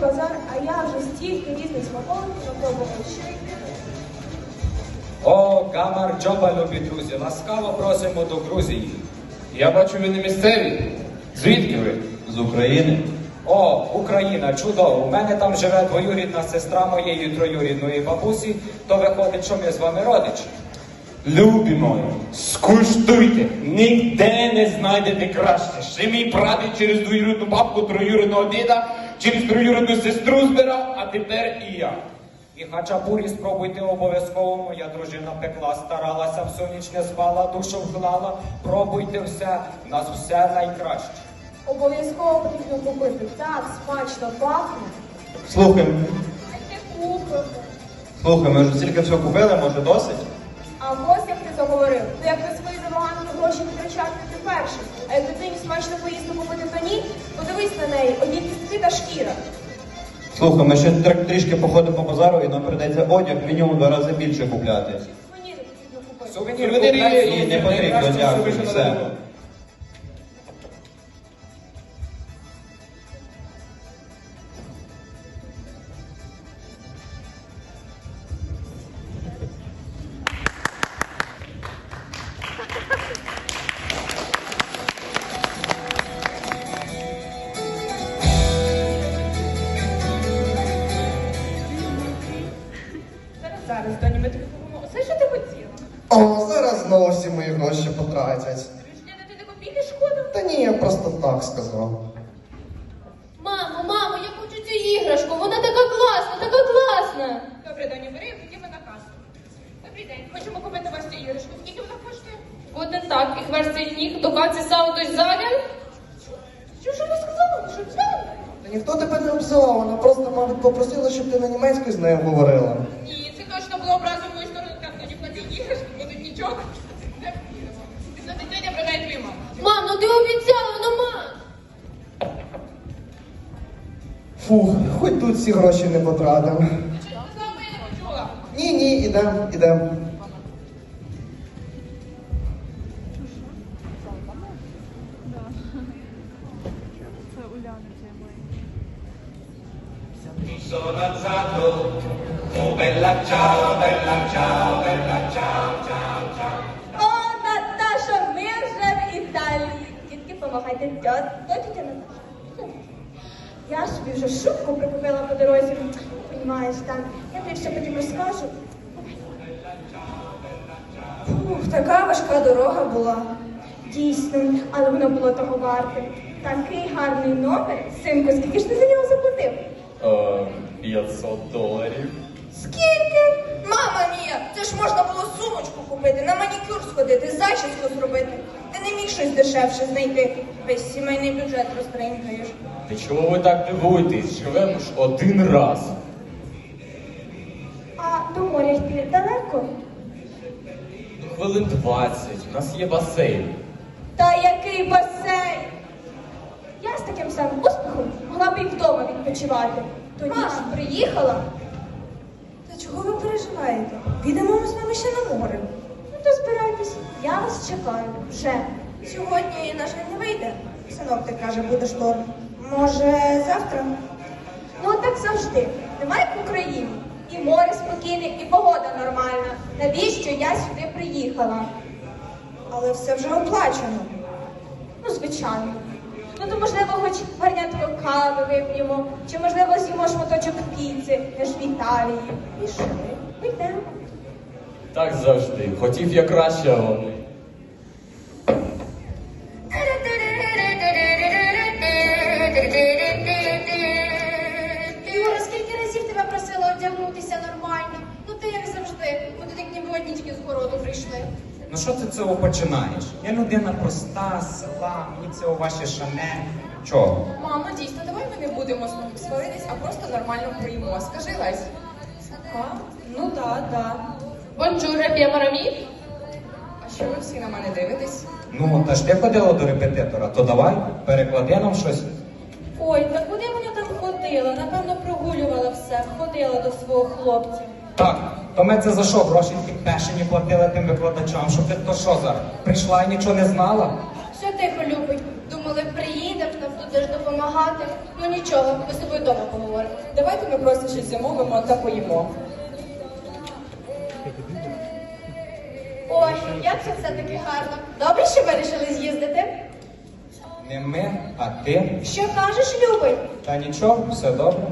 базар, а я вже стільки різних смаколиків напробував, що й О, Гамар Джоба, любі друзі, ласкаво просимо до Грузії. Я бачу, ви не місцеві. Звідки ви? З України. О, Україна, чудово. У мене там живе двоюрідна сестра моєї троюрідної бабусі, то виходить, що ми з вами родичі. Любі мої, скуштуйте, ніде не знайдете краще. Ще мій прадід через двоюрідну бабку, троюрідного діда, через троюрідну сестру збирав, а тепер і я. І хачапурі спробуйте обов'язково. Моя дружина пекла, старалася, всю ніч не спала, душу вклала. Пробуйте все, у нас все найкраще. обов'язково потрібно купити. Так смачно пахне. Слухай, Ти купимо. слухай, ми вже стільки всього купили, може досить? А ось як ти заговорив, то як ви свої забаганки гроші витрачати ти перший. А як дитині смачно поїсти купити ні, подивись на неї, одні кістки та шкіра. Слухай, ми ще тр- трішки походимо по базару і нам прийдеться одяг мінімум два рази більше купляти. Мені не потрібно купити. Сувенір Сувенірі купляйте, є, не потрібно, дякую, все. Зараз, Доні, ми тобі купимо. Все, що ти хотіла. О, зараз знову всі мої гроші потратять. Тобі ж ти не копійки шкода? Та ні, я просто так сказав. Мамо, мамо, я хочу цю іграшку, вона така класна, така класна. Добре, Доні, бери, ходімо на касу. Добрий день, хочемо купити вас цю іграшку. Скільки вона коштує? Один так, і хверстий ніг, до каці сам хтось завір. Що ж вона сказала? Що взяла? Та ніхто тебе не обзивав, вона просто, мабуть, попросила, щоб ти на німецькій з нею говорила. Ні, це точно було образом мою сторону. Так, Доні, плати дитя продає твою маму. Мам, ну ти обіцяла, ну мам. Фух, хоч тут всі гроші не потратив. Ти не? Ні, ні, ідем, ідем. Oh bella ciao, bella ciao, bella ciao, ciao, ciao. О, Наташа, ми вже в Італії. Дітки, помагайте тітя Наташа? Я собі вже шубку прикупила по дорозі. Понімаєш, там. Я тобі все потім розкажу. Фух, така важка дорога була. Дійсно, але воно було того варте. Такий гарний номер. Синку, скільки ж ти за нього заплатив? 500 доларів. Скільки? Мама мія, це ж можна було сумочку купити, на манікюр сходити, зачіску зробити. Ти не міг щось дешевше знайти. Весь сімейний бюджет розтринькаєш. Та чого ви так дивуєтесь? Живемо ж один раз. А до моря йти далеко? Ну, хвилин 20. У нас є басейн. Та який басейн! Я з таким самим успіхом могла б і вдома відпочивати. Тоді ж приїхала. Чого ви переживаєте? Підемо ми з вами ще на море. Ну то збирайтесь, я вас чекаю вже. Сьогодні, на жаль, не вийде. Синоптик каже, буде шторм. Може, завтра? Ну так завжди. Немає в Україні. І море спокійне, і погода нормальна. Навіщо я сюди приїхала? Але все вже оплачено. Ну, звичайно. Ну, то можливо, хоч гарнятко кави вип'ємо, чи можливо з'їмо шматочок піци, аж в Італії. Пішли, йдемо. Так завжди. Хотів я краще, Ну що ти цього починаєш? Я людина проста, з села, мені це у ваші шане. Чого? Мамо, дійсно, давай ми не будемо сваритись, а просто нормально поїмо. Скажи, Лесь. А? Ну так, так. Бонджуре, п'ямарамі. А що ви всі на мене дивитесь? Ну, та ж ти ходила до репетитора, то давай, переклади нам щось. Ой, та куди вона там ходила? Напевно, прогулювала все, ходила до свого хлопця. Так, то ми це за що? Гроші ті пешені платили тим викладачам, щоб ти то що зараз? Прийшла і нічого не знала? Все тихо, любить. Думали, приїдеш, нам будеш допомагати. Ну нічого, ми з тобою вдома поговоримо. Давайте ми просто щось замовимо та поїмо. Ой, як це все-таки гарно. Добре, що вирішили з'їздити. Не ми, а ти. Що кажеш, любий? Та нічого, все добре.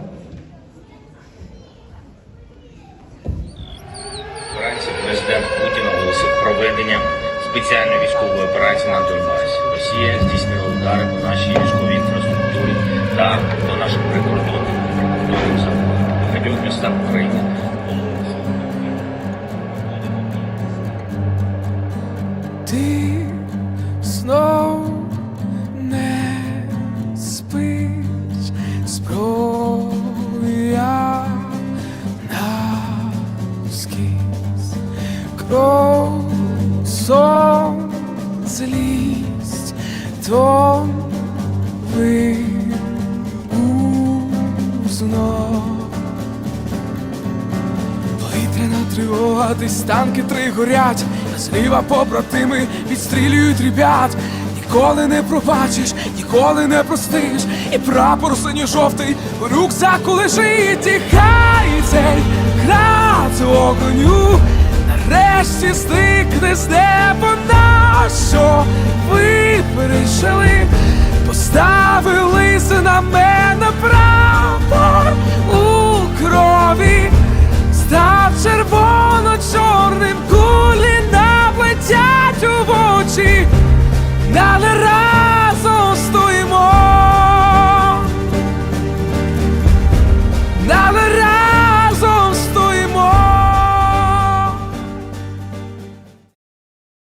Проведення спеціальної військової операції на Донбасі. Росія здійснила удари по нашій військовій інфраструктурі та по нашим прикордонним прикордонним загонам. Багатьох містах України Ти знов не спиш, зброя навскіз, кров, сон, злість, то ви узнов. Повітряна тривога, десь танки три горять, а зліва побратими відстрілюють ребят. Ніколи не пробачиш, ніколи не простиш, і прапор синьо-жовтий у рюкзаку лежить, і хай цей град огоню нарешті стикне з неба на що ви пережили,